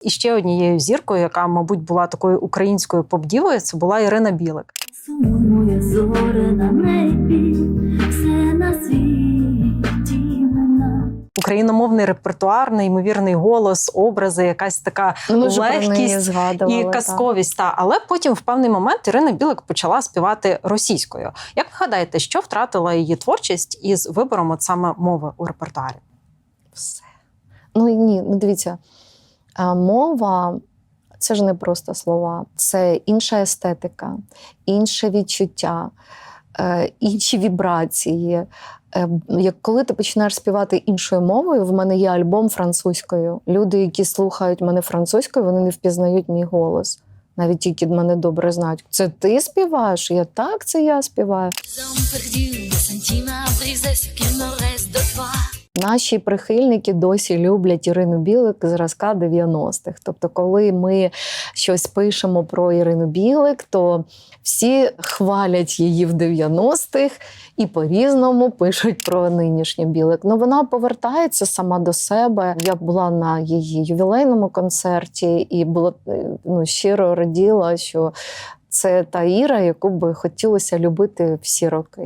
І ще однією зіркою, яка, мабуть, була такою українською поп-дівою, це була Ірина Білик. Сумує зоре на небі, все на світі. Україномовний репертуар, неймовірний голос, образи, якась така Ну, легкість і казковість. Та але потім в певний момент Ірина Білик почала співати російською. Як ви гадаєте, що втратила її творчість із вибором от саме мови у репертуарі? Все. Ну ні, ну дивіться, мова це ж не просто слова, це інша естетика, інше відчуття, е, інші вібрації. Е, Як коли ти починаєш співати іншою мовою, в мене є альбом французькою. Люди, які слухають мене французькою, вони не впізнають мій голос. Навіть тільки мене добре знають. Це ти співаєш? Я так, це я співаю. Наші прихильники досі люблять Ірину Білик зразка 90-х. Тобто, коли ми щось пишемо про Ірину Білик, то всі хвалять її в 90-х і по-різному пишуть про нинішню Білик. Ну вона повертається сама до себе. Я була на її ювілейному концерті і була е, ну, щиро раділа, що це та Іра, яку би хотілося любити всі роки.